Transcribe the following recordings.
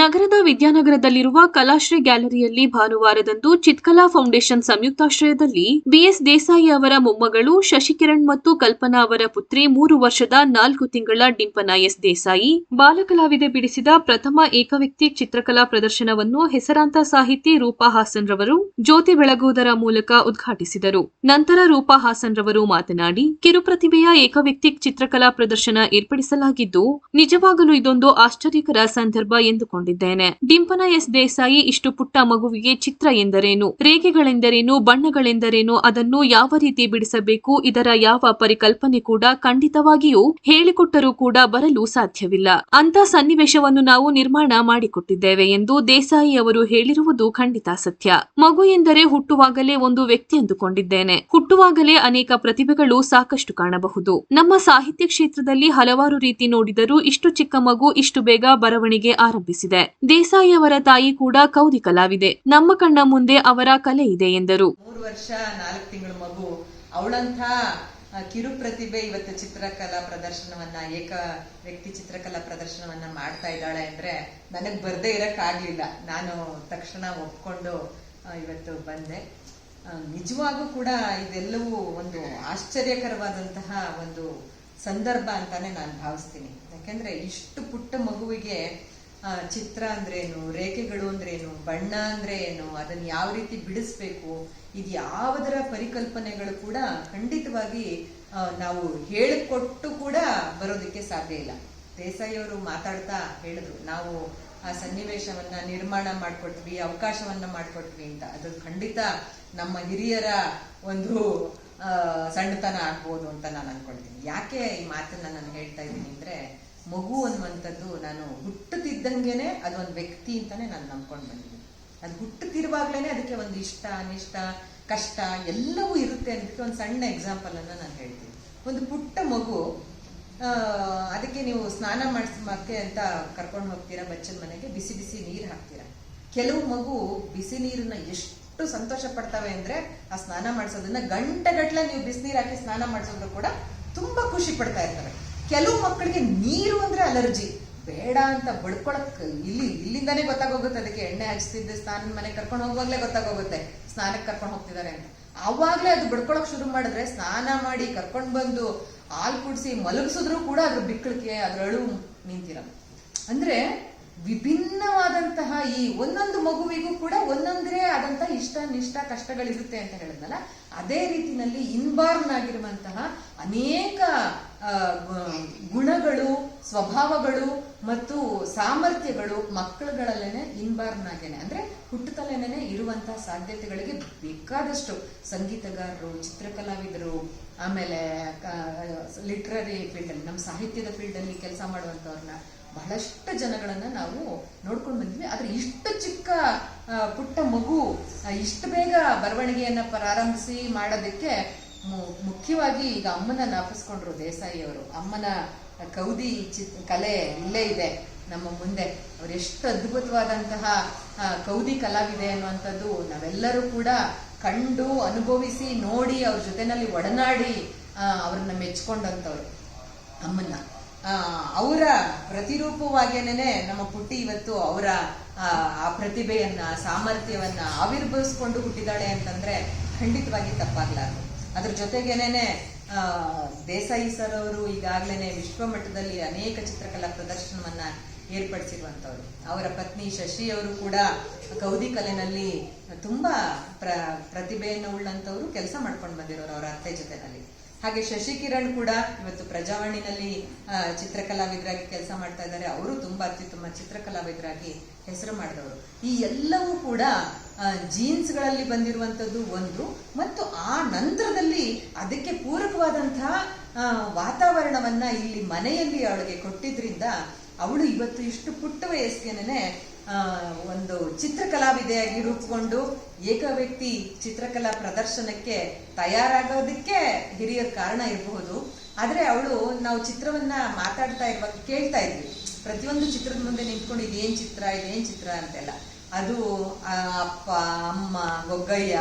ನಗರದ ವಿದ್ಯಾನಗರದಲ್ಲಿರುವ ಕಲಾಶ್ರೀ ಗ್ಯಾಲರಿಯಲ್ಲಿ ಭಾನುವಾರದಂದು ಚಿತ್ಕಲಾ ಫೌಂಡೇಶನ್ ಸಂಯುಕ್ತಾಶ್ರಯದಲ್ಲಿ ಬಿಎಸ್ ದೇಸಾಯಿ ಅವರ ಮೊಮ್ಮಗಳು ಶಶಿಕಿರಣ್ ಮತ್ತು ಕಲ್ಪನಾ ಅವರ ಪುತ್ರಿ ಮೂರು ವರ್ಷದ ನಾಲ್ಕು ತಿಂಗಳ ಡಿಂಪನ ಎಸ್ ದೇಸಾಯಿ. ಬಾಲಕಲಾವಿದೆ ಬಿಡಿಸಿದ ಪ್ರಥಮ ಏಕವ್ಯಕ್ತಿ ಚಿತ್ರಕಲಾ ಪ್ರದರ್ಶನವನ್ನು ಹೆಸರಾಂತ ಸಾಹಿತಿ ರೂಪಾ ಹಾಸನ್ ರವರು ಜ್ಯೋತಿ ಬೆಳಗುವುದರ ಮೂಲಕ ಉದ್ಘಾಟಿಸಿದರು. ನಂತರ ರೂಪಾ ಹಾಸನ್ ರವರು ಮಾತನಾಡಿ, ಕಿರುಪ್ರತಿಭೆಯ ಏಕವ್ಯಕ್ತಿ ಚಿತ್ರಕಲಾ ಪ್ರದರ್ಶನ ಏರ್ಪಡಿಸಲಾಗಿದ್ದು, ನಿಜವಾಗಲೂ ಇದೊಂದು ಆಶ್ಚರ್ಯಕರ ಸಂದರ್ಭ ಎಂದುಕೊಂಡಿದ್ದೇನೆ ಡಿಂಪನ ಎಸ್ ದೇಸಾಯಿ ಇಷ್ಟು ಪುಟ್ಟ ಮಗುವಿಗೆ ಚಿತ್ರ ಎಂದರೇನು? ರೇಖೆಗಳೆಂದರೇನು? ಬಣ್ಣಗಳೆಂದರೇನು? ಅದನ್ನು ಯಾವ ರೀತಿ ಬಿಡಿಸಬೇಕು? ಇದರ ಯಾವ ಪರಿಕಲ್ಪನೆ ಕೂಡ ಖಂಡಿತವಾಗಿಯೂ ಹೇಳಿಕೊಟ್ಟರೂ ಕೂಡ ಬರಲು ಸಾಧ್ಯವಿಲ್ಲ. ಅಂತ ಸನ್ನಿವೇಶವನ್ನು ನಾವು ನಿರ್ಮಾಣ ಮಾಡಿಕೊಟ್ಟಿದ್ದೇವೆ ಎಂದು ದೇಸಾಯಿ ಅವರು ಹೇಳಿರುವುದು ಖಂಡಿತ ಸತ್ಯ. ಮಗು ಎಂದರೆ ಹುಟ್ಟುವಾಗಲೇ ಒಂದು ವ್ಯಕ್ತಿ ಅಂದುಕೊಂಡಿದ್ದೇನೆ. ಹುಟ್ಟುವಾಗಲೇ ಅನೇಕ ಪ್ರತಿಭೆಗಳು ಸಾಕಷ್ಟು ಕಾಣಬಹುದು. ನಮ್ಮ ಸಾಹಿತ್ಯ ಕ್ಷೇತ್ರದಲ್ಲಿ ಹಲವಾರು ರೀತಿ ನೋಡಿದರೂ ಇಷ್ಟು ಚಿಕ್ಕ ಮಗು ಇಷ್ಟು ಬೇಗ ಬರವಣಿಗೆ ಆರಂಭಿಸಿದೆ. ದೇಸಾಯಿ ಅವರ ತಾಯಿ ಕೂಡ ಕೌದಿ ಕಲಾವಿದೆ. ನಮ್ಮ ಕಣ್ಣ ಮುಂದೆ ಅವರ ಕಲೆ ಇದೆ ಎಂದರು. ಮೂರು ವರ್ಷ, ನಾಲ್ಕು ತಿಂಗಳ ಮಗು. ಅವಳಂತ ಕಿರು ಪ್ರತಿಭೆ ಇವತ್ತು ಚಿತ್ರಕಲಾ ಪ್ರದರ್ಶನವನ್ನ, ಏಕ ವ್ಯಕ್ತಿ ಚಿತ್ರಕಲಾ ಪ್ರದರ್ಶನವನ್ನ ಮಾಡ್ತಾ ಇದ್ದಾಳೆ ಅಂದ್ರೆ ನನಗ್ ಬರ್ದೇ ಇರಕ್ ಆಗ್ಲಿಲ್ಲ. ನಾನು ತಕ್ಷಣ ಒಪ್ಕೊಂಡು ಇವತ್ತು ಬಂದೆ. ನಿಜವಾಗೂ ಕೂಡ ಇದೆಲ್ಲವೂ ಒಂದು ಆಶ್ಚರ್ಯಕರವಾದಂತಹ ಒಂದು ಸಂದರ್ಭ ಅಂತಾನೆ ನಾನು ಭಾವಿಸ್ತೀನಿ. ಯಾಕೆಂದ್ರೆ ಇಷ್ಟು ಪುಟ್ಟ ಮಗುವಿಗೆ ಚಿತ್ರ ಅಂದ್ರೇನು, ರೇಖೆಗಳು ಅಂದ್ರೇನು, ಬಣ್ಣ ಅಂದ್ರೆ ಏನು ಅದನ್ನ ಯಾವ ರೀತಿ ಬಿಡಿಸ್ಬೇಕು, ಇದು ಯಾವುದರ ಪರಿಕಲ್ಪನೆಗಳು ಕೂಡ ಖಂಡಿತವಾಗಿ ನಾವು ಹೇಳಿಕೊಟ್ಟು ಕೂಡ ಬರೋದಕ್ಕೆ ಸಾಧ್ಯ ಇಲ್ಲ. ದೇಸಾಯಿ ಅವರು ಮಾತಾಡ್ತಾ ಹೇಳಿದ್ರು, ನಾವು ಆ ಸನ್ನಿವೇಶವನ್ನ ನಿರ್ಮಾಣ ಮಾಡ್ಕೊಟ್ವಿ, ಅವಕಾಶವನ್ನ ಮಾಡ್ಕೊಟ್ವಿ ಅಂತ. ಅದು ಖಂಡಿತ ನಮ್ಮ ಹಿರಿಯರ ಒಂದು ಸಣ್ಣತನ ಆಗ್ಬೋದು ಅಂತ ನಾನು ಅನ್ಕೊಳ್ತೀನಿ ಯಾಕೆ ಈ ಮಾತನ್ನ ನಾನು ಹೇಳ್ತಾ ಇದ್ದೀನಿ ಅಂದ್ರೆ ಮಗು ಅನ್ನುವಂಥದ್ದು ನಾನು ಹುಟ್ಟುತ್ತಿದ್ದಂಗೆನೆ ಅದೊಂದು ವ್ಯಕ್ತಿ ಅಂತಾನೆ ನಾನು ನಂಬ್ಕೊಂಡು ಬಂದಿದ್ದೀನಿ. ಅದು ಹುಟ್ಟುತ್ತಿರುವಾಗ್ಲೇನೆ ಅದಕ್ಕೆ ಒಂದು ಇಷ್ಟ, ಅನಿಷ್ಟ, ಕಷ್ಟ ಎಲ್ಲವೂ ಇರುತ್ತೆ ಅನ್ನೋದಕ್ಕೆ ಒಂದು ಸಣ್ಣ ಎಕ್ಸಾಂಪಲ್ ಅನ್ನ ನಾನು ಹೇಳ್ತೀನಿ. ಒಂದು ಪುಟ್ಟ ಮಗು ಅದಕ್ಕೆ ನೀವು ಸ್ನಾನ ಮಾಡಿಸಕ್ಕೆ ಅಂತ ಕರ್ಕೊಂಡು ಹೋಗ್ತೀರಾ, ಬಚ್ಚನ ಮನೆಗೆ ಬಿಸಿ ಬಿಸಿ ನೀರು ಹಾಕ್ತೀರಾ? ಕೆಲವು ಮಗು ಬಿಸಿ ನೀರನ್ನ ಎಷ್ಟು ಸಂತೋಷ ಪಡ್ತವೆ ಅಂದ್ರೆ ಆ ಸ್ನಾನ ಮಾಡಿಸೋದನ್ನ ಗಂಟೆಗಟ್ಟಲೆ ನೀವು ಬಿಸಿನೀರು ಹಾಕಿ ಸ್ನಾನ ಮಾಡಿಸೋದ್ರು ಕೂಡ ತುಂಬಾ ಖುಷಿ ಪಡ್ತಾ ಇರ್ತವೆ ಕೆಲವು ಮಕ್ಕಳಿಗೆ ನೀರು ಅಂದ್ರೆ ಅಲರ್ಜಿ. ಬೇಡ ಅಂತ ಬಡ್ಕೊಳಕ್ ಇಲ್ಲಿ, ಇಲ್ಲಿಂದಾನೇ ಗೊತ್ತಾಗೋಗುತ್ತೆ. ಅದಕ್ಕೆ ಎಣ್ಣೆ ಹಚ್ತಿದ್ದೆ ಸ್ನಾನ ಮನೆ ಕರ್ಕೊಂಡು ಹೋಗುವಾಗ್ಲೇ ಗೊತ್ತಾಗೋಗುತ್ತೆ. ಸ್ನಾನಕ್ಕೆ ಕರ್ಕೊಂಡು ಹೋಗ್ತಿದ್ದಾರೆ ಅಂತ. ಅವಾಗ್ಲೇ ಅದು ಬಡ್ಕೊಳಕ್ ಶುರು ಮಾಡಿದ್ರೆ ಸ್ನಾನ ಮಾಡಿ ಕರ್ಕೊಂಡು ಬಂದು ಹಾಲು ಕುಡಿಸಿ ಮಲಗಿಸಿದ್ರು ಕೂಡ ಅದ್ರ ಬಿಕ್ಕಳಿಕೆ, ಅದ್ರ ಅಳು ನಿಂತಿರಲ್ಲ. ಅಂದ್ರೆ ವಿಭಿನ್ನವಾದಂತಹ ಈ ಒಂದೊಂದು ಮಗುವಿಗೂ ಕೂಡ ಒಂದೊಂದೇ ಆದಂತಹ ಇಷ್ಟ, ನಿಷ್ಠ, ಕಷ್ಟಗಳಿರುತ್ತೆ ಅಂತ ಹೇಳಿದ್ನಲ್ಲ, ಅದೇ ರೀತಿನಲ್ಲಿ ಇನ್ಬಾರ್ನ್ ಆಗಿರುವಂತಹ ಅನೇಕ ಗುಣಗಳು, ಸ್ವಭಾವಗಳು ಮತ್ತು ಸಾಮರ್ಥ್ಯಗಳು ಮಕ್ಕಳುಗಳಲ್ಲೇನೆ ಇನ್ಬಾರ್ನ್ ಆಗೇನೆ ಅಂದ್ರೆ ಹುಟ್ಟುತ್ತಲೇನೆ ಇರುವಂತಹ ಸಾಧ್ಯತೆಗಳಿಗೆ ಬೇಕಾದಷ್ಟು ಸಂಗೀತಗಾರರು, ಚಿತ್ರಕಲಾವಿದರು, ಆಮೇಲೆ ಲಿಟ್ರರಿ ಫೀಲ್ಡ್ ಅಲ್ಲಿ ನಮ್ಮ ಸಾಹಿತ್ಯದ ಫೀಲ್ಡ್ ಅಲ್ಲಿ ಕೆಲಸ ಮಾಡುವಂತವ್ರನ್ನ ಬಹಳಷ್ಟು ಜನಗಳನ್ನ ನಾವು ನೋಡ್ಕೊಂಡು ಬಂದ್ವಿ ಆದ್ರೆ ಇಷ್ಟು ಚಿಕ್ಕ ಪುಟ್ಟ ಮಗು ಇಷ್ಟು ಬೇಗ ಬರವಣಿಗೆಯನ್ನ ಪ್ರಾರಂಭಿಸಿ ಮಾಡೋದಕ್ಕೆ ಮುಖ್ಯವಾಗಿ ಈಗ ಅಮ್ಮನ ನಾಪಿಸ್ಕೊಂಡ್ರು ದೇಸಾಯಿ ಅವರು ಅಮ್ಮನ ಕೌದಿ ಚಿತ್, ಕಲೆ ಇಲ್ಲೇ ಇದೆ ನಮ್ಮ ಮುಂದೆ. ಅವ್ರು ಎಷ್ಟು ಅದ್ಭುತವಾದಂತಹ ಕೌದಿ ಕಲಾವಿದೆ ಅನ್ನುವಂಥದ್ದು ನಾವೆಲ್ಲರೂ ಕೂಡ ಕಂಡು ಅನುಭವಿಸಿ ನೋಡಿ ಅವ್ರ ಜೊತೆನಲ್ಲಿ ಒಡನಾಡಿ ಅವ್ರನ್ನ ಮೆಚ್ಕೊಂಡಂಥವ್ರು. ಅಮ್ಮನ್ನ. ಅವರ ಪ್ರತಿರೂಪವಾಗೇನೆ ನಮ್ಮ ಪುಟ್ಟಿ ಇವತ್ತು ಅವರ ಆ ಪ್ರತಿಭೆಯನ್ನ, ಸಾಮರ್ಥ್ಯವನ್ನ ಆವಿರ್ಭವಿಸ್ಕೊಂಡು ಹುಟ್ಟಿದಾಳೆ ಅಂತಂದ್ರೆ ಖಂಡಿತವಾಗಿ ತಪ್ಪಾಗ್ಲಾರ್ದು. ಅದ್ರ ಜೊತೆಗೇನೆ ದೇಸಾಯಿ ಸರ್ ಅವರು ವಿಶ್ವ ವಿಶ್ವಮಟ್ಟದಲ್ಲಿ ಅನೇಕ ಚಿತ್ರಕಲಾ ಪ್ರದರ್ಶನವನ್ನ ಏರ್ಪಡಿಸಿರುವಂತವ್ರು ಅವರ ಪತ್ನಿ ಶಶಿ ಅವರು ಕೂಡ ಕೌದಿ ಕಲೆನಲ್ಲಿ ತುಂಬಾ ಪ್ರ ಪ್ರತಿಭೆಯನ್ನು ಉಳ್ಳಂತವ್ರು ಕೆಲಸ ಮಾಡ್ಕೊಂಡು ಬಂದಿರೋರು ಅವರ ಅತ್ತೆ ಜೊತೆನಲ್ಲಿ. ಹಾಗೆ ಶಶಿಕಿರಣ್ ಕೂಡ ಇವತ್ತು ಪ್ರಜಾವಾಣಿನಲ್ಲಿ ಚಿತ್ರಕಲಾವಿದರಾಗಿ ಕೆಲಸ ಮಾಡ್ತಾ ಇದ್ದಾರೆ. ಅವರು ತುಂಬಾ ಅತ್ಯುತ್ತಮ ಚಿತ್ರಕಲಾವಿದರಾಗಿ ಹೆಸರು ಮಾಡಿದವರು. ಈ ಎಲ್ಲವೂ ಕೂಡ ಜೀನ್ಸ್ಗಳಲ್ಲಿ ಬಂದಿರುವಂತದ್ದು ಒಂದು. ಮತ್ತು ಆ ನಂತರದಲ್ಲಿ ಅದಕ್ಕೆ ಪೂರಕವಾದಂತಹ ವಾತಾವರಣವನ್ನ ಇಲ್ಲಿ ಮನೆಯಲ್ಲಿ ಅವಳಿಗೆ ಕೊಟ್ಟಿದ್ರಿಂದ ಅವಳು ಇವತ್ತು ಇಷ್ಟು ಪುಟ್ಟ ವಯಸ್ಸಿಗೆನೆ ಒಂದು ಚಿತ್ರಕಲಾವಿದೆಯಾಗಿ ರೂಪುಗೊಂಡು ಏಕ ವ್ಯಕ್ತಿ ಚಿತ್ರಕಲಾ ಪ್ರದರ್ಶನಕ್ಕೆ ತಯಾರಾಗೋದಕ್ಕೆ ಹಿರಿಯರ ಕಾರಣ ಇರಬಹುದು. ಆದ್ರೆ ಅವಳು ನಾವು ಚಿತ್ರವನ್ನ ಮಾತಾಡ್ತಾ ಇರುವಾಗ ಕೇಳ್ತಾ ಇದ್ವಿ. ಪ್ರತಿಯೊಂದು ಚಿತ್ರದ ಮುಂದೆ ನಿಂತ್ಕೊಂಡು ಇದೇನ್ ಚಿತ್ರ ಇದೇನ್ ಚಿತ್ರ ಅಂತೆಲ್ಲ. ಅದು ಅಪ್ಪ, ಅಮ್ಮ, ಗೊಗ್ಗಯ್ಯ,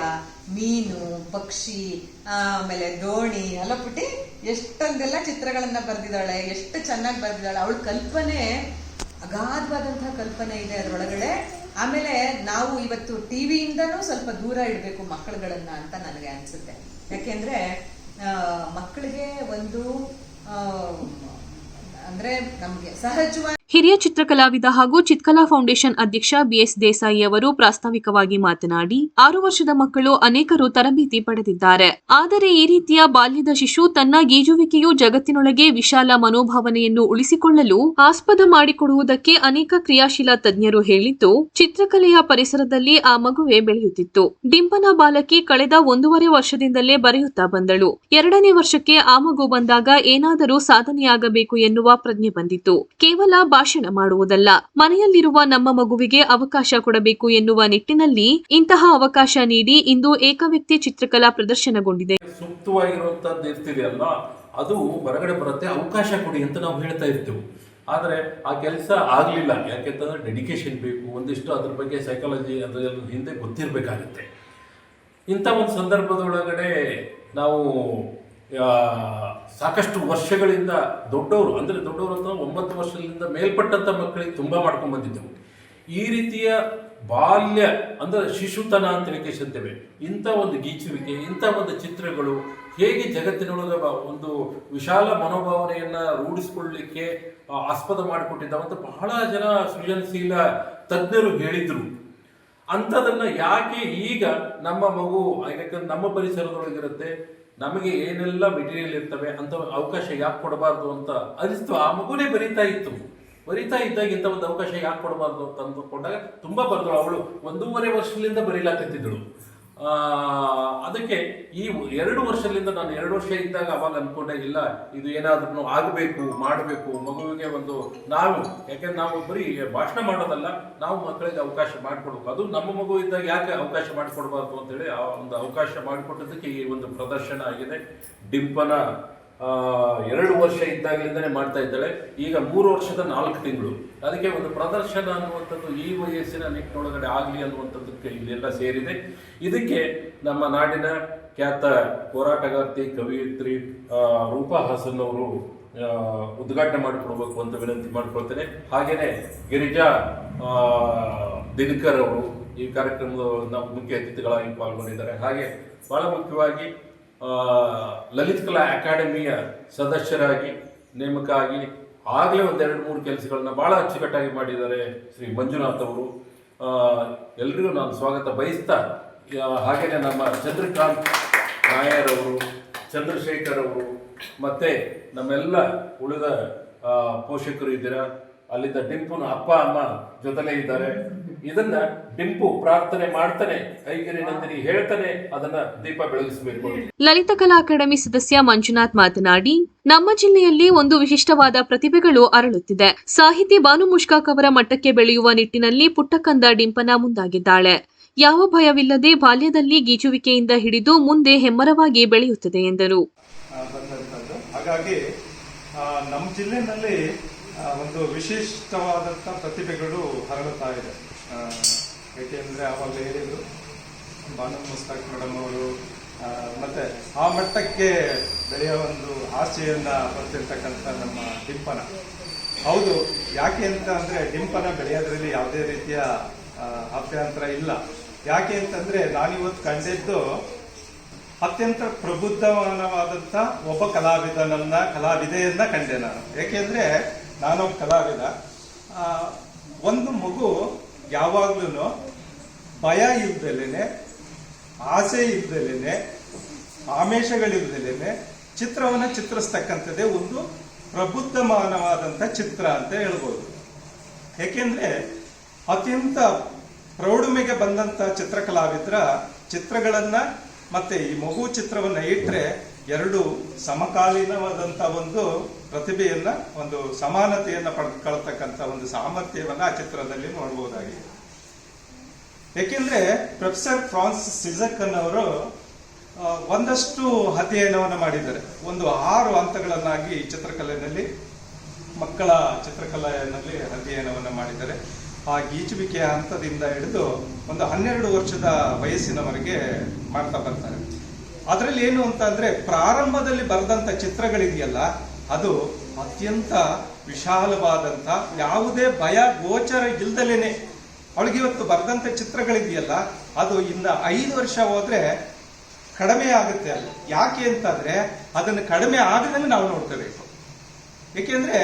ಮೀನು, ಪಕ್ಷಿ, ಆಮೇಲೆ ದೋಣಿ ಪುಟ್ಟಿ ಎಷ್ಟೊಂದೆಲ್ಲ ಚಿತ್ರಗಳನ್ನ ಬರ್ದಿದ್ದಾಳೆ, ಎಷ್ಟು ಚೆನ್ನಾಗಿ ಬರ್ದಿದ್ದಾಳೆ. ಅವಳ ಕಲ್ಪನೆ ಅಗಾಧವಾದಂತಹ ಕಲ್ಪನೆ ಇದೆ ಅದರೊಳಗಡೆ. ಆಮೇಲೆ ನಾವು ಇವತ್ತು ಟಿವಿಯಿಂದನೂ ಸ್ವಲ್ಪ ದೂರ ಇಡಬೇಕು ಮಕ್ಕಳುಗಳನ್ನ ಅಂತ ನನಗೆ ಅನ್ಸುತ್ತೆ. ಯಾಕೆಂದ್ರೆ ಮಕ್ಕಳಿಗೆ ಒಂದು ಅಂದ್ರೆ ನಮ್ಗೆ ಸಹಜವಾಗಿ ಹಿರಿಯ ಚಿತ್ರಕಲಾವಿದ ಹಾಗೂ ಚಿತ್ಕಲಾ ಫೌಂಡೇಶನ್ ಅಧ್ಯಕ್ಷ ಬಿಎಸ್ ದೇಸಾಯಿ ಅವರು ಪ್ರಾಸ್ತಾವಿಕವಾಗಿ ಮಾತನಾಡಿ, ಆರು ವರ್ಷದ ಮಕ್ಕಳು ಅನೇಕರು ತರಬೇತಿ ಪಡೆದಿದ್ದಾರೆ. ಆದರೆ ಈ ರೀತಿಯ ಬಾಲ್ಯದ ಶಿಶು ತನ್ನ ಈಜುವಿಕೆಯು ಜಗತ್ತಿನೊಳಗೆ ವಿಶಾಲ ಮನೋಭಾವನೆಯನ್ನು ಉಳಿಸಿಕೊಳ್ಳಲು ಆಸ್ಪದ ಮಾಡಿಕೊಡುವುದಕ್ಕೆ ಅನೇಕ ಕ್ರಿಯಾಶೀಲ ತಜ್ಞರು ಹೇಳಿದ್ದು, ಚಿತ್ರಕಲೆಯ ಪರಿಸರದಲ್ಲಿ ಆ ಮಗುವೆ ಬೆಳೆಯುತ್ತಿತ್ತು. ಡಿಂಪನ ಬಾಲಕಿ ಕಳೆದ ಒಂದೂವರೆ ವರ್ಷದಿಂದಲೇ ಬರೆಯುತ್ತಾ ಬಂದಳು. ಎರಡನೇ ವರ್ಷಕ್ಕೆ ಆ ಮಗು ಬಂದಾಗ ಏನಾದರೂ ಸಾಧನೆಯಾಗಬೇಕು ಎನ್ನುವ ಪ್ರಜ್ಞೆ ಬಂದಿತ್ತು. ಕೇವಲ ಭಾಷಣ ಮಾಡುವುದಲ್ಲ. ಮನೆಯಲ್ಲಿರುವ ನಮ್ಮ ಮಗುವಿಗೆ ಅವಕಾಶ ಕೊಡಬೇಕು ಎನ್ನುವ ನಿಟ್ಟಿನಲ್ಲಿ ಇಂತಹ ಅವಕಾಶ ನೀಡಿ ಇಂದು ಏಕವ್ಯಕ್ತಿ ಚಿತ್ರಕಲಾ ಪ್ರದರ್ಶನಗೊಂಡಿದೆ. ಸೂಕ್ತವಾಗಿರುವಂಥದ್ದು ಇರ್ತಿದೆಯಲ್ಲ, ಅದು ಹೊರಗಡೆ ಬರುತ್ತೆ, ಅವಕಾಶ ಕೊಡಿ ಅಂತ ನಾವು ಹೇಳ್ತಾ ಇರ್ತೇವೆ. ಆದರೆ ಆ ಕೆಲಸ ಆಗಲಿಲ್ಲ. ಯಾಕೆಂತಂದ್ರೆ ಡೆಡಿಕೇಶನ್ ಬೇಕು, ಒಂದಿಷ್ಟು ಅದ್ರ ಬಗ್ಗೆ ಸೈಕಾಲಜಿ ಅದರ ಹಿಂದೆ ಗೊತ್ತಿರಬೇಕಾಗುತ್ತೆ. ಇಂಥ ಒಂದು ಸಂದರ್ಭದೊಳಗಡೆ ನಾವು ಸಾಕಷ್ಟು ವರ್ಷಗಳಿಂದ ದೊಡ್ಡವರು, ಅಂದರೆ ದೊಡ್ಡವರು ಅಂತ ಒಂಬತ್ತು ವರ್ಷದಿಂದ ಮೇಲ್ಪಟ್ಟಂಥ ಮಕ್ಕಳಿಗೆ ತುಂಬ ಮಾಡ್ಕೊಂಡು ಬಂದಿದ್ದೆವು. ಈ ರೀತಿಯ ಬಾಲ್ಯ, ಅಂದರೆ ಶಿಶುತನ ಅಂತ ಹೇಳಿಕೆಶಂತೇವೆ ಇಂಥ ಒಂದು ಗೀಚುವಿಕೆ, ಇಂಥ ಒಂದು ಚಿತ್ರಗಳು ಹೇಗೆ ಜಗತ್ತಿನೊಳಗೆ ಒಂದು ವಿಶಾಲ ಮನೋಭಾವನೆಯನ್ನು ರೂಢಿಸಿಕೊಳ್ಳಲಿಕ್ಕೆ ಆಸ್ಪದ ಮಾಡಿಕೊಟ್ಟಿದ್ದಾವೆ ಅಂತ ಬಹಳ ಜನ ಸೃಜನಶೀಲ ತಜ್ಞರು ಹೇಳಿದ್ರು. ಅಂಥದನ್ನು ಯಾಕೆ ಈಗ ನಮ್ಮ ಮಗು ಯಾಕಂದ್ರೆ ನಮ್ಮ ಪರಿಸರದೊಳಗಿರುತ್ತೆ ನಮಗೆ ಏನೆಲ್ಲ ಮೆಟೀರಿಯಲ್ ಇರ್ತವೆ ಅಂತ ಅವಕಾಶ ಯಾಕೆ ಕೊಡಬಾರ್ದು ಅಂತ ಅನಿಸ್ತು ಆ ಮಗುನೇ ಬರೀತಾ ಇತ್ತು. ಬರೀತಾ ಇದ್ದಾಗ ಇಂಥ ಒಂದು ಅವಕಾಶ ಯಾಕೆ ಕೊಡಬಾರ್ದು ಅಂತ ಅಂದುಕೊಂಡಾಗ ತುಂಬಾ ಬರೆದಳು ಅವಳು ಒಂದೂವರೆ ವರ್ಷದಿಂದ ಬರೀಲಾಕತ್ತಿದ್ದಳು. ಅದಕ್ಕೆ ಈ ಎರಡು ವರ್ಷದಿಂದ ನಾನು ಎರಡು ವರ್ಷ ಇದ್ದಾಗ ಅವಾಗ ಅನ್ಕೊಂಡೆ, ಇಲ್ಲ, ಇದು ಏನಾದ್ರೂ ಆಗಬೇಕು, ಮಾಡಬೇಕು ಮಗುವಿಗೆ ಒಂದು ನಾವು, ಯಾಕೆಂದ್ರೆ ನಾವು ಬರೀ ಭಾಷಣ ಮಾಡೋದಲ್ಲ, ನಾವು ಮಕ್ಕಳಿಗೆ ಅವಕಾಶ ಮಾಡಿಕೊಡ್ಬೇಕು. ಅದು ನಮ್ಮ ಮಗು ಇದ್ದಾಗ ಯಾಕೆ ಅವಕಾಶ ಮಾಡಿಕೊಡ್ಬಾರ್ದು ಅಂತೇಳಿ ಆ ಒಂದು ಅವಕಾಶ ಮಾಡಿಕೊಟ್ಟದಕ್ಕೆ ಈ ಒಂದು ಪ್ರದರ್ಶನ ಆಗಿದೆ. ಡಿಂಪನ ಎರಡು ವರ್ಷ ಇದ್ದಾಗಲಿಂದನೇ ಮಾಡ್ತಾ ಇದ್ದಾಳೆ. ಈಗ ಮೂರು ವರ್ಷದ ನಾಲ್ಕು ತಿಂಗಳು. ಅದಕ್ಕೆ ಒಂದು ಪ್ರದರ್ಶನ ಅನ್ನುವಂಥದ್ದು ಈ ವಯಸ್ಸಿನ ನಿಟ್ಟಿನೊಳಗಡೆ ಆಗಲಿ ಅನ್ನುವಂಥದ್ದಕ್ಕೆ ಇಲ್ಲೆಲ್ಲ ಸೇರಿದೆ. ಇದಕ್ಕೆ ನಮ್ಮ ನಾಡಿನ ಖ್ಯಾತ ಹೋರಾಟಗಾರ್ತಿ ಕವಿಯತ್ರಿ ರೂಪಾ ಹಾಸನ್ ಅವರು ಉದ್ಘಾಟನೆ ಮಾಡಿಕೊಡ್ಬೇಕು ಅಂತ ವಿನಂತಿ ಮಾಡ್ಕೊಳ್ತೇನೆ. ಹಾಗೆಯೇ ಗಿರಿಜಾ ದಿನಕರ್ ಅವರು ಈ ಕಾರ್ಯಕ್ರಮದ ಮುಖ್ಯ ಅತಿಥಿಗಳಾಗಿ ಪಾಲ್ಗೊಂಡಿದ್ದಾರೆ. ಹಾಗೆ ಬಹಳ ಮುಖ್ಯವಾಗಿ ಲಲಿತ್ ಕಲಾ ಅಕಾಡೆಮಿಯ ಸದಸ್ಯರಾಗಿ ನೇಮಕ ಆಗಿ ಆಗಲೇ ಒಂದೆರಡು ಮೂರು ಕೆಲಸಗಳನ್ನ ಬಹಳ ಅಚ್ಚುಕಟ್ಟಾಗಿ ಮಾಡಿದ್ದಾರೆ ಶ್ರೀ ಮಂಜುನಾಥ್ ಅವರು. ಎಲ್ರಿಗೂ ನಾನು ಸ್ವಾಗತ ಬಯಸ್ತಾ ಹಾಗೆಯೇ ನಮ್ಮ ಚಂದ್ರಕಾಂತ್ ನಾಯರ್ ಚಂದ್ರಶೇಖರ್ ಅವರು, ಮತ್ತೆ ನಮ್ಮೆಲ್ಲ ಉಳಿದ ಪೋಷಕರು ಇದ್ದೀರಾ? ಅಲ್ಲಿದ್ದ ಡಿಂಪುನ ಅಪ್ಪ, ಅಮ್ಮ ಜೊತೆಲೇ ಇದ್ದಾರೆ. ಇದನ್ನ ಡಿಂಪು ಪ್ರಾರ್ಥನೆ ಮಾಡ್ತಾನೆ ಕೈಗಿರಿ ನಂದಿನಿ ಹೇಳ್ತಾನೆ ಅದನ್ನ ದೀಪ ಬೆಳಗಿಸಬೇಕು. ಲಲಿತ ಕಲಾ ಅಕಾಡೆಮಿ ಸದಸ್ಯ ಮಂಜುನಾಥ್ ಮಾತನಾಡಿ ನಮ್ಮ ಜಿಲ್ಲೆಯಲ್ಲಿ ಒಂದು ವಿಶಿಷ್ಟವಾದ ಪ್ರತಿಭೆಗಳು ಅರಳುತ್ತಿದೆ. ಸಾಹಿತಿ ಬಾನು ಮುಷ್ಕಾಕ್ ಅವರ ಮಟ್ಟಕ್ಕೆ ಬೆಳೆಯುವ ನಿಟ್ಟಿನಲ್ಲಿ ಪುಟ್ಟಕಂದ ಡಿಂಪನ ಮುಂದಾಗಿದ್ದಾಳೆ. ಯಾವ ಭಯವಿಲ್ಲದೆ ಬಾಲ್ಯದಲ್ಲಿ ಗೀಚುವಿಕೆಯಿಂದ ಹಿಡಿದು ಮುಂದೆ ಹೆಮ್ಮರವಾಗಿ ಬೆಳೆಯುತ್ತದೆ ಎಂದರು. ಹಾಗಾಗಿ ನಮ್ಮ ಜಿಲ್ಲೆನಲ್ಲಿ ಒಂದು ವಿಶಿಷ್ಟವಾದಂಥ ಪ್ರತಿಭೆಗಳು ಹರಡುತ್ತಾ ಇದೆ. ಏಕೆಂದರೆ ಅವಾಗ ಹೇಳಿದ್ರು ಬಾನು ಮುಸ್ತಾಕ್ ಮೇಡಮ್ ಅವರು ಮತ್ತೆ ಆ ಮಟ್ಟಕ್ಕೆ ಬೆಳೆಯೋ ಒಂದು ಆಸೆಯನ್ನ ಬರ್ತಿರ್ತಕ್ಕಂಥ ನಮ್ಮ ಡಿಂಪನ. ಹೌದು, ಯಾಕೆ ಅಂತ ಅಂದ್ರೆ ಡಿಂಪನ ಬೆಳೆಯೋದ್ರಲ್ಲಿ ಯಾವುದೇ ರೀತಿಯ ಅಭ್ಯಂತರ ಇಲ್ಲ. ಯಾಕೆ ಅಂತಂದ್ರೆ ನಾನಿವತ್ತು ಕಂಡಿದ್ದು ಅತ್ಯಂತ ಪ್ರಬುದ್ಧಮಾನವಾದಂಥ ಒಬ್ಬ ಕಲಾವಿದನನ್ನ ಕಲಾವಿದೆಯನ್ನ ಕಂಡೆ ನಾನು. ಏಕೆಂದ್ರೆ ನಾನೊಬ್ಬ ಕಲಾವಿದ. ಒಂದು ಮಗು ಯಾವಾಗ್ಲೂ ಭಯ ಇಲ್ದಲೇನೆ, ಆಸೆ ಇಲ್ದಲೇನೆ ಆಮೇಷಗಳಿಲ್ದಲೇನೆ ಚಿತ್ರವನ್ನು ಚಿತ್ರಿಸ್ತಕ್ಕಂಥದ್ದೇ ಒಂದು ಪ್ರಬುದ್ಧಮಾನವಾದಂಥ ಚಿತ್ರ ಅಂತ ಹೇಳ್ಬೋದು. ಏಕೆಂದ್ರೆ ಅತ್ಯಂತ ಪ್ರೌಢಮೆಗೆ ಬಂದಂಥ ಚಿತ್ರಕಲಾವಿದ್ರ ಚಿತ್ರಗಳನ್ನ ಮತ್ತೆ ಈ ಮಗು ಚಿತ್ರವನ್ನ ಇಟ್ಟರೆ ಎರಡು ಸಮಕಾಲೀನವಾದಂಥ ಒಂದು ಪ್ರತಿಭೆಯನ್ನ, ಒಂದು ಸಮಾನತೆಯನ್ನ ಪಡೆದುಕೊಳ್ತಕ್ಕಂಥ ಒಂದು ಸಾಮರ್ಥ್ಯವನ್ನ ಆ ಚಿತ್ರದಲ್ಲಿ ನೋಡಬಹುದಾಗಿದೆ ಏಕೆಂದ್ರೆ ಪ್ರೊಫೆಸರ್ ಫ್ರಾನ್ಸಿಸ್ ಸಿಜಕನ್ ಅವರು ಒಂದಷ್ಟು ಅಧ್ಯಯನವನ್ನು ಮಾಡಿದ್ದಾರೆ. ಒಂದು ಆರು ಹಂತಗಳನ್ನಾಗಿ ಚಿತ್ರಕಲೆಯಲ್ಲಿ, ಮಕ್ಕಳ ಚಿತ್ರಕಲೆಯಲ್ಲಿ ಅಧ್ಯಯನವನ್ನು ಮಾಡಿದ್ದಾರೆ. ಆ ಗೀಚುವಿಕೆಯ ಹಂತದಿಂದ ಹಿಡಿದು ಒಂದು ಹನ್ನೆರಡು ವರ್ಷದ ವಯಸ್ಸಿನವರೆಗೆ ಮಾಡ್ತಾ ಬರ್ತಾರೆ. ಅದರಲ್ಲಿ ಏನು ಅಂತ ಅಂದ್ರೆ, ಪ್ರಾರಂಭದಲ್ಲಿ ಬರೆದಂತ ಚಿತ್ರಗಳಿದೆಯಲ್ಲ ಅದು ಅತ್ಯಂತ ವಿಶಾಲವಾದಂಥ ಯಾವುದೇ ಭಯ ಗೋಚರ ಇಲ್ದಲೇನೆ. ಅವಳಿಗೆ ಇವತ್ತು ಬರೆದಂಥ ಚಿತ್ರಗಳಿದೆಯಲ್ಲ, ಅದು ಇನ್ನು ಐದು ವರ್ಷ ಹೋದ್ರೆ ಕಡಿಮೆ ಆಗುತ್ತೆ ಅಲ್ಲಿ. ಯಾಕೆ ಅಂತಂದ್ರೆ ಅದನ್ನು ಕಡಿಮೆ ಆಗದಂಗೆ ನಾವು ನೋಡ್ಕೋಬೇಕು. ಏಕೆಂದ್ರೆ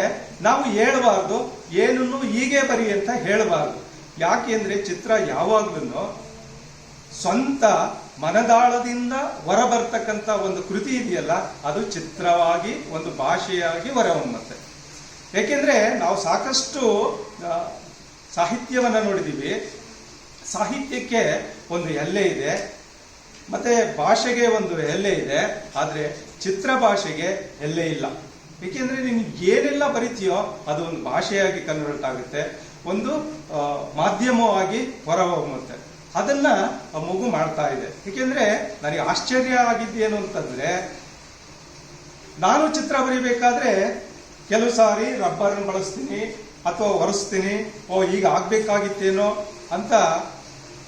ನಾವು ಹೇಳಬಾರ್ದು, ಏನನ್ನು ಹೀಗೆ ಬರಿ ಅಂತ ಹೇಳಬಾರ್ದು. ಯಾಕೆ ಅಂದ್ರೆ ಚಿತ್ರ ಯಾವಾಗ್ಲೂ ಸ್ವಂತ ಮನದಾಳದಿಂದ ಹೊರಬರ್ತಕ್ಕಂಥ ಒಂದು ಕೃತಿ ಇದೆಯಲ್ಲ, ಅದು ಚಿತ್ರವಾಗಿ, ಒಂದು ಭಾಷೆಯಾಗಿ ಹೊರಹೊಮ್ಮತ್ತೆ. ಏಕೆಂದ್ರೆ ನಾವು ಸಾಕಷ್ಟು ಸಾಹಿತ್ಯವನ್ನು ನೋಡಿದೀವಿ. ಸಾಹಿತ್ಯಕ್ಕೆ ಒಂದು ಎಲ್ಲೆ ಇದೆ. ಮತ್ತೆ ಭಾಷೆಗೆ ಒಂದು ಎಲ್ಲೆ ಇದೆ. ಆದರೆ ಚಿತ್ರ ಭಾಷೆಗೆ ಎಲ್ಲೆ ಇಲ್ಲ. ಏಕೆಂದ್ರೆ ನೀನು ಏನೆಲ್ಲ ಬರಿತೀಯೋ ಅದು ಒಂದು ಭಾಷೆಯಾಗಿ ಕನ್ವರ್ಟ್ ಆಗುತ್ತೆ ಒಂದು ಮಾಧ್ಯಮವಾಗಿ ಹೊರಹೊಮ್ಮುತ್ತೆ. ಅದನ್ನ ಆ ಮಗು ಮಾಡ್ತಾ ಇದೆ. ಏಕೆಂದ್ರೆ ನನಗೆ ಆಶ್ಚರ್ಯ ಆಗಿದ್ದೇನು ಅಂತಂದ್ರೆ, ನಾನು ಚಿತ್ರ ಬರಿಬೇಕಾದ್ರೆ ಕೆಲವು ಸಾರಿ ರಬ್ಬರ್ ಬಳಸ್ತೀನಿ, ಅಥವಾ ಒರೆಸ್ತೀನಿ, ಓ, ಈಗ ಆಗ್ಬೇಕಾಗಿತ್ತೇನೋ ಅಂತ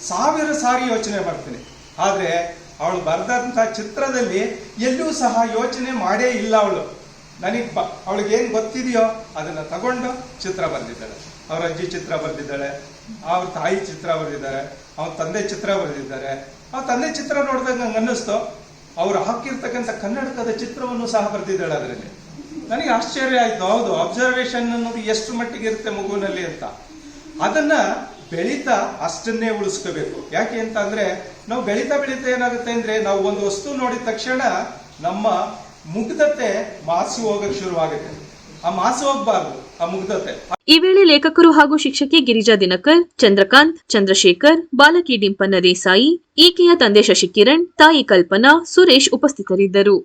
ಸಾವಿರ ಸಾರಿ ಯೋಚನೆ ಮಾಡ್ತೀನಿ. ಆದ್ರೆ ಅವಳು ಬರೆದಂತ ಚಿತ್ರದಲ್ಲಿ ಎಲ್ಲೂ ಸಹ ಯೋಚನೆ ಮಾಡೇ ಇಲ್ಲ ಅವಳು. ನನಗೆ ಅವಳಿಗೆ ಏನ್ ಗೊತ್ತಿದೆಯೋ ಅದನ್ನ ತಗೊಂಡು ಚಿತ್ರ ಬರೆದಿದ್ದಾಳೆ. ಅವ್ರ ಅಜ್ಜಿ ಚಿತ್ರ ಬರೆದಿದ್ದಾಳೆ, ಅವ್ರ ತಾಯಿ ಚಿತ್ರ ಬರೆದಿದ್ದಾರೆ, ಅವ್ರ ತಂದೆ ಚಿತ್ರ ಬರೆದಿದ್ದಾರೆ. ಆ ತಂದೆ ಚಿತ್ರ ನೋಡಿದಾಗ ನಂಗೆ ಅನ್ನಿಸ್ತು, ಅವ್ರು ಹಾಕಿರ್ತಕ್ಕಂಥ ಕನ್ನಡಕದ ಚಿತ್ರವನ್ನು ಸಹ ಬರೆದಿದ್ದಾಳೆ ಅದರಲ್ಲಿ. ನನಗೆ ಆಶ್ಚರ್ಯ ಆಯ್ತು, ಹೌದು ಅಬ್ಸರ್ವೇಷನ್ ಅನ್ನೋದು ಎಷ್ಟು ಮಟ್ಟಿಗೆ ಇರುತ್ತೆ ಮಗುವಿನಲ್ಲಿ ಅಂತ. ಅದನ್ನ ಬೆಳೀತಾ ಅಷ್ಟನ್ನೇ ಉಳಿಸ್ಕೋಬೇಕು. ಯಾಕೆ ಅಂತ ಅಂದ್ರೆ, ನಾವು ಬೆಳೀತಾ ಬೆಳೀತಾ ಏನಾಗುತ್ತೆ ಅಂದ್ರೆ, ನಾವು ಒಂದು ವಸ್ತು ನೋಡಿದ ತಕ್ಷಣ ನಮ್ಮ ಮುಗ್ಧತೆ ಮಾಸಿ ಹೋಗಕ್ಕೆ ಶುರುವಾಗುತ್ತೆ. ಆ ಮಾಸ ಹೋಗ್ಬಾರ್ದು ಆ ಮುಗ್ಧತೆ ಈ ವೇಳೆ ಲೇಖಕರು ಹಾಗೂ ಶಿಕ್ಷಕಿ ಗಿರಿಜಾ ದಿನಕರ್, ಚಂದ್ರಕಾಂತ್, ಚಂದ್ರಶೇಖರ್, ಬಾಲಕಿ ಡಿಂಪನ್ನ ದೇಸಾಯಿ, ಈಕೆಯ ತಂದೆ ಶಶಿಕಿರಣ್, ತಾಯಿ ಕಲ್ಪನಾ, ಸುರೇಶ್ ಉಪಸ್ಥಿತರಿದ್ದರು.